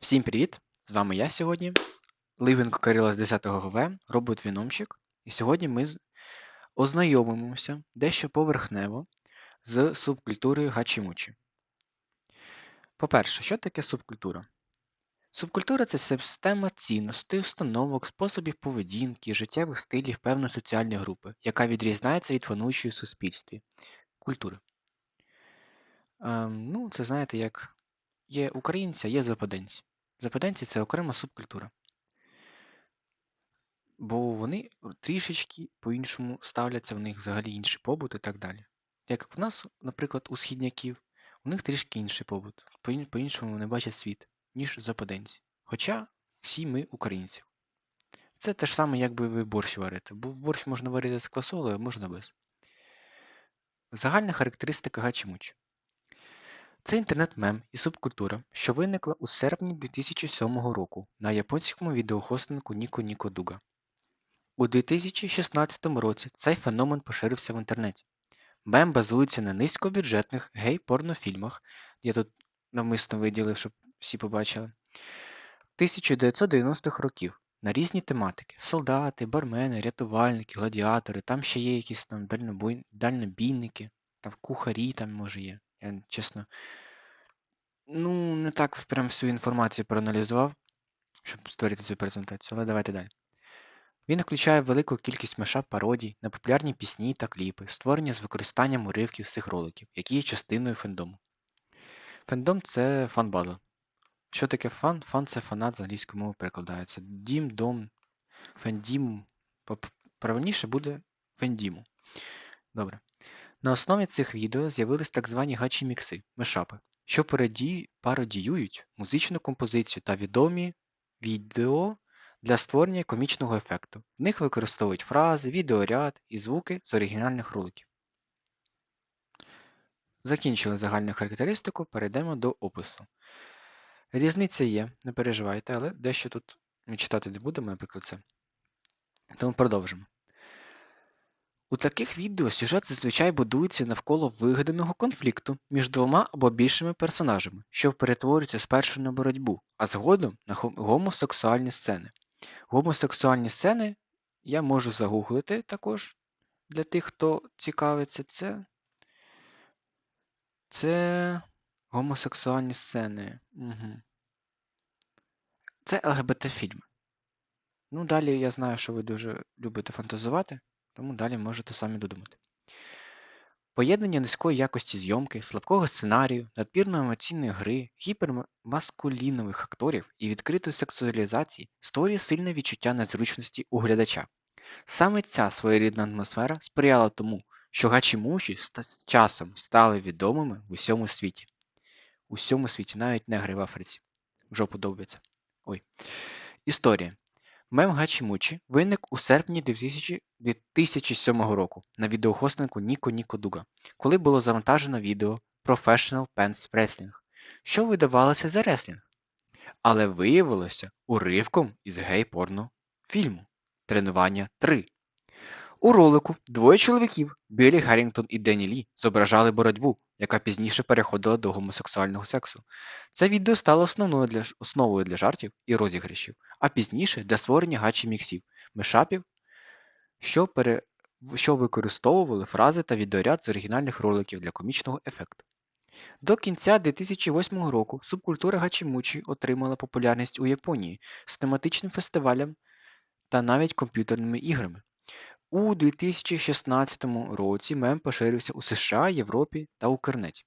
Всім привіт! З вами я сьогодні, Ливенко Кирило з 10 ГВ, робот-віномчик. І сьогодні ми ознайомимося дещо поверхнево з субкультурою гачі-мучі. По-перше, що таке субкультура? Субкультура це система цінностей, установок, способів поведінки, життєвих стилів певної соціальної групи, яка відрізняється від пануючої в суспільстві культури. Ем, ну, це знаєте, як є українці, є западенці. Западенці це окрема субкультура. Бо вони трішечки по-іншому ставляться, в них взагалі інший побут і так далі. Як в нас, наприклад, у східняків, у них трішки інший побут. По- По-іншому вони бачать світ, ніж западенці. Хоча всі ми українці. Це те ж саме, якби ви борщ варите. Бо борщ можна варити з квасолою, а можна без. Загальна характеристика гачі-мучі. Це інтернет-мем і субкультура, що виникла у серпні 2007 року на японському відеохостингу Ніко Ніко Дуга. У 2016 році цей феномен поширився в інтернеті. Мем базується на низькобюджетних гей-порнофільмах, я тут навмисно виділив, щоб всі побачили, 1990-х років на різні тематики: солдати, бармени, рятувальники, гладіатори, там ще є якісь там дальнобійники, там кухарі там може є. Я чесно. Ну, не так прям всю інформацію проаналізував, щоб створити цю презентацію, але давайте далі. Він включає велику кількість меша пародій на популярні пісні та кліпи, створені з використанням уривків з цих роликів, які є частиною фендому. Фендом це фан-база. Що таке фан? Фан це фанат з англійської мови перекладається. Дім, дом, фендім. Правильніше буде фендіму. Добре. На основі цих відео з'явились так звані гачі-мікси, мешапи, що пародіюють музичну композицію та відомі відео для створення комічного ефекту. В них використовують фрази, відеоряд і звуки з оригінальних роликів. Закінчили загальну характеристику, перейдемо до опису. Різниця є, не переживайте, але дещо тут ми читати не будемо, наприклад, це. Тому продовжимо. У таких відео сюжет зазвичай будується навколо вигаданого конфлікту між двома або більшими персонажами, що перетворюється спершу на боротьбу, а згодом на гомосексуальні сцени. Гомосексуальні сцени я можу загуглити також для тих, хто цікавиться. Це, це гомосексуальні сцени. Угу. Це ЛГБТ-фільми. Ну, далі я знаю, що ви дуже любите фантазувати, тому далі можете самі додумати. Поєднання низької якості зйомки, слабкого сценарію, надмірної емоційної гри, гіпермаскулінових акторів і відкритої сексуалізації створює сильне відчуття незручності у глядача. Саме ця своєрідна атмосфера сприяла тому, що гачі-муші з часом стали відомими в усьому світі. У всьому світі, навіть негри в Африці. В жопу довбяться. Ой. Історія. Мем Гачі-Мучі виник у серпні 2000 2007 року на відеохостингу Ніко Ніко Дуга, коли було завантажено відео Professional Pants Wrestling, що видавалося за реслінг, але виявилося уривком із гей-порно фільму Тренування 3. У ролику двоє чоловіків Біллі Геррінгтон і Денні Лі зображали боротьбу, яка пізніше переходила до гомосексуального сексу. Це відео стало основною для, основою для жартів і розіграшів, а пізніше для створення гачі-міксів, мешапів, що, пере... що використовували фрази та відеоряд з оригінальних роликів для комічного ефекту. До кінця 2008 року субкультура гачі-мучі отримала популярність у Японії з тематичним фестивалем та навіть комп'ютерними іграми. У 2016 році мем поширився у США, Європі та Укрнеті.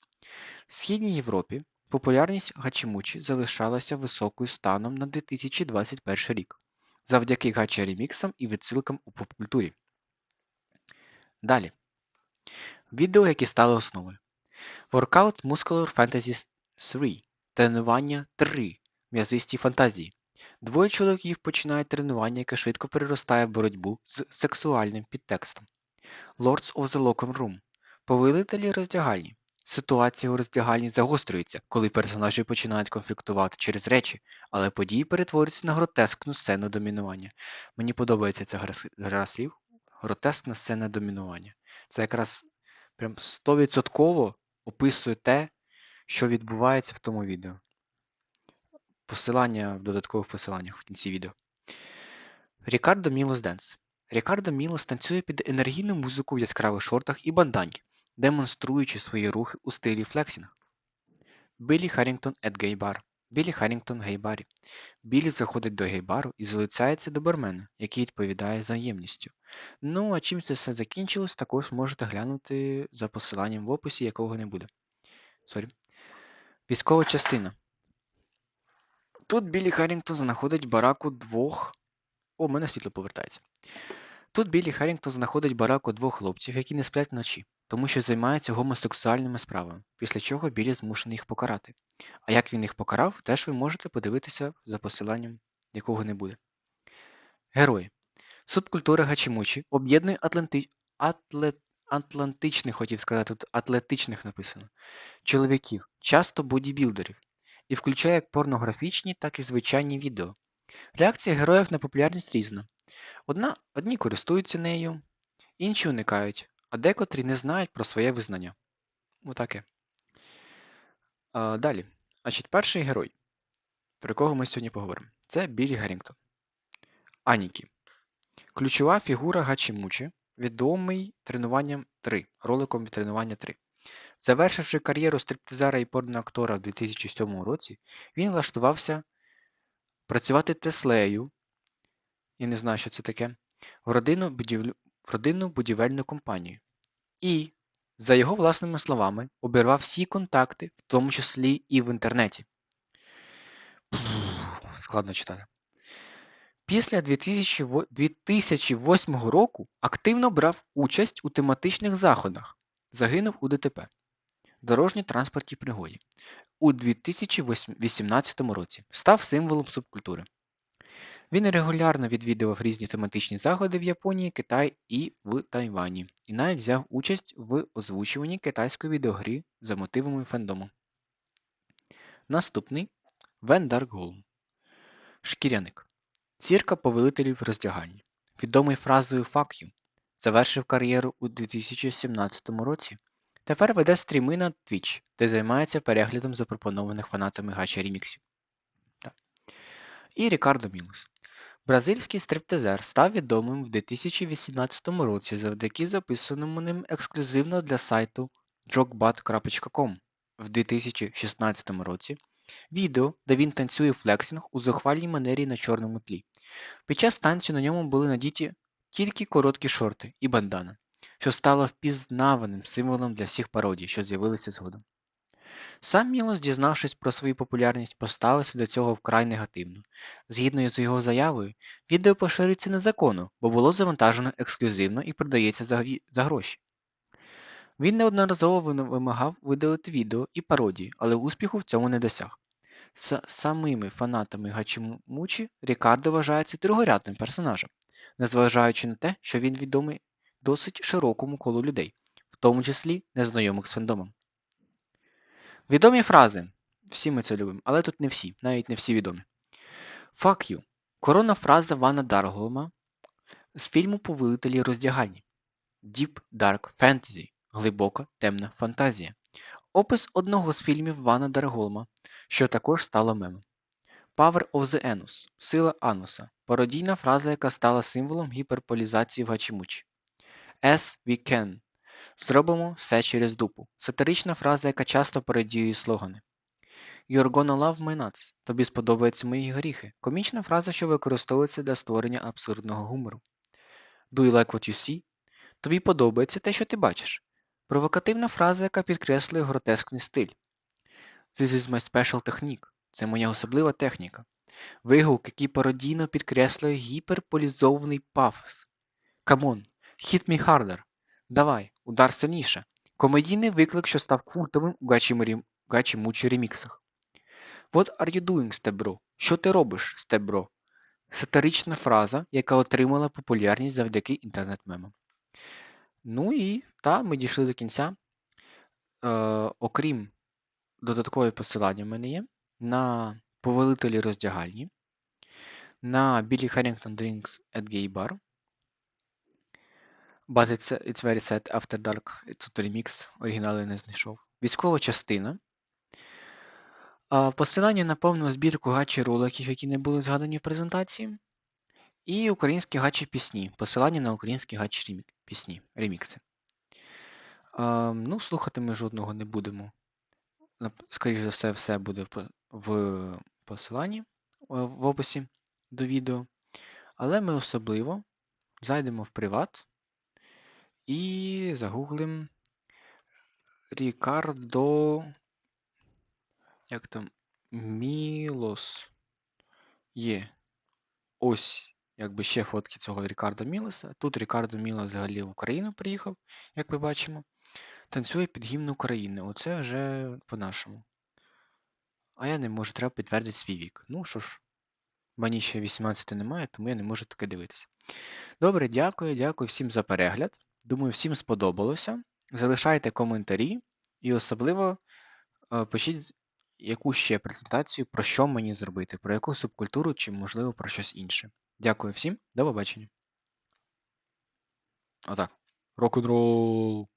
В Східній Європі популярність гачімучі залишалася високою станом на 2021 рік, завдяки гача-реміксам і відсилкам у попкультурі. Далі. Відео, які стали основою. Workout Muscular Fantasy 3. Тренування 3. М'язисті фантазії. Двоє чоловіків починають тренування, яке швидко переростає в боротьбу з сексуальним підтекстом. Lords of the Locker Room. Повелителі роздягальні. Ситуація у роздягальні загострюється, коли персонажі починають конфліктувати через речі, але події перетворюються на гротескну сцену домінування. Мені подобається ця гра, слів. Гротескна сцена домінування. Це якраз прям 100% описує те, що відбувається в тому відео. Посилання в додаткових посиланнях в кінці відео. Рікардо Мілос Денс. Рікардо Мілос танцює під енергійну музику в яскравих шортах і бандані, демонструючи свої рухи у стилі флексінг. Біллі Харрінгтон ет гей-бар. Біллі Харрінгтон гей-барі. Біллі заходить до гей-бару і залицяється до бармена, який відповідає взаємністю. Ну, а чим це все закінчилось, також можете глянути за посиланням в описі, якого не буде. Сорі. Військова частина. Тут Біллі Харрінгтон знаходить бараку двох. О, мене світло повертається. Тут Біллі Харрінгтон знаходить бараку двох хлопців, які не сплять вночі, тому що займаються гомосексуальними справами, після чого Біллі змушений їх покарати. А як він їх покарав, теж ви можете подивитися за посиланням, якого не буде. Герої. Субкультура Гачимучі об'єднує Атланти... атлет... атлантичних, хотів сказати, тут атлетичних написано, чоловіків, часто бодібілдерів, і включає як порнографічні, так і звичайні відео. Реакція героїв на популярність різна. Одна, одні користуються нею, інші уникають, а декотрі не знають про своє визнання. Отаке. Далі. Значить, перший герой, про якого ми сьогодні поговоримо, це Біллі Геррінгтон. Анікі. Ключова фігура Гачімучі, відомий тренуванням 3, роликом від тренування 3. Завершивши кар'єру стриптизера і порноактора в 2007 році, він влаштувався працювати Теслею, я не знаю, що це таке, в родинну, будівлю, в родинну будівельну компанію. І, за його власними словами, обірвав всі контакти, в тому числі і в інтернеті. Пф, Складно читати. Після 2008 2008 року активно брав участь у тематичних заходах. Загинув у ДТП дорожній транспортній пригоді. У 2018 році став символом субкультури. Він регулярно відвідував різні тематичні заходи в Японії, Китаї і в Тайвані, і навіть взяв участь в озвучуванні китайської відеогри за мотивами фендому. Наступний Вен Даркголм. Шкіряник. Зірка повелителів роздягальні. Відомий фразою «Fuck you» завершив кар'єру у 2017 році. Тепер веде стріми на Twitch, де займається переглядом запропонованих фанатами гача реміксів. Так. І Рікардо Мілос. Бразильський стриптизер став відомим в 2018 році завдяки записаному ним ексклюзивно для сайту jogbat.com в 2016 році відео, де він танцює флексінг у зухвалій манері на чорному тлі. Під час танцю на ньому були надіті тільки короткі шорти і бандана, що стало впізнаваним символом для всіх пародій, що з'явилися згодом. Сам Мілос, дізнавшись про свою популярність, поставився до цього вкрай негативно. Згідно з його заявою, відео поширюється незаконно, бо було завантажено ексклюзивно і продається за, за гроші. Він неодноразово вимагав видалити відео і пародії, але успіху в цьому не досяг. С самими фанатами Гачимучі Рікардо вважається другорядним персонажем, незважаючи на те, що він відомий досить широкому колу людей, в тому числі незнайомих з фандомом. Відомі фрази. Всі ми це любимо, але тут не всі, навіть не всі відомі. Fuck you. Коронна фраза Вана Дарголма з фільму Повелителі роздягальні. Deep Dark Fantasy. Глибока темна фантазія. Опис одного з фільмів Вана Дарголма, що також стало мемом. Power of the Anus. Сила Ануса. Пародійна фраза, яка стала символом гіперполізації в Гачимучі. As we can. Зробимо все через дупу. Сатирична фраза, яка часто пародіює слогани. You're gonna love my nuts. Тобі сподобаються мої горіхи. Комічна фраза, що використовується для створення абсурдного гумору. Do you like what you see? Тобі подобається те, що ти бачиш. Провокативна фраза, яка підкреслює гротескний стиль. This is my special technique. Це моя особлива техніка. Вигук, який пародійно підкреслює гіперполізований пафос. On, hit me harder. Давай, удар сильніше. Комедійний виклик, що став культовим у гачі, гачі мучі реміксах. What are you doing, стебро? Що ти робиш, стебро? Сатирична фраза, яка отримала популярність завдяки інтернет-мемам. Ну і та, ми дійшли до кінця. Е, окрім додаткові посилання в мене є на повелителі роздягальні, на Billy Harrington Drinks at Gay Bar. But it's, it's very sad after dark. Тут ремікс, оригінали не знайшов. Військова частина. А, Посилання на повну збірку гачі роликів, які не були згадані в презентації. І українські гачі пісні. Посилання на українські гачі пісні, ремікси. Ну, слухати ми жодного не будемо. Скоріше за все, все буде в, посиланні е, в описі до відео. Але ми особливо зайдемо в приват і загуглимо Рікардо. Як там? Мілос. Є. Ось, якби ще фотки цього Рікардо Мілоса. Тут Рікардо Мілос взагалі в Україну приїхав, як ми бачимо. Танцює під гімн України. Оце вже по-нашому. А я не можу, треба підтвердити свій вік. Ну що ж, мені ще 18 немає, тому я не можу таке дивитися. Добре, дякую, дякую всім за перегляд. Думаю, всім сподобалося. Залишайте коментарі і особливо е, пишіть, яку ще презентацію, про що мені зробити, про яку субкультуру чи, можливо, про щось інше. Дякую всім, до побачення. Отак. Рок-н-рол!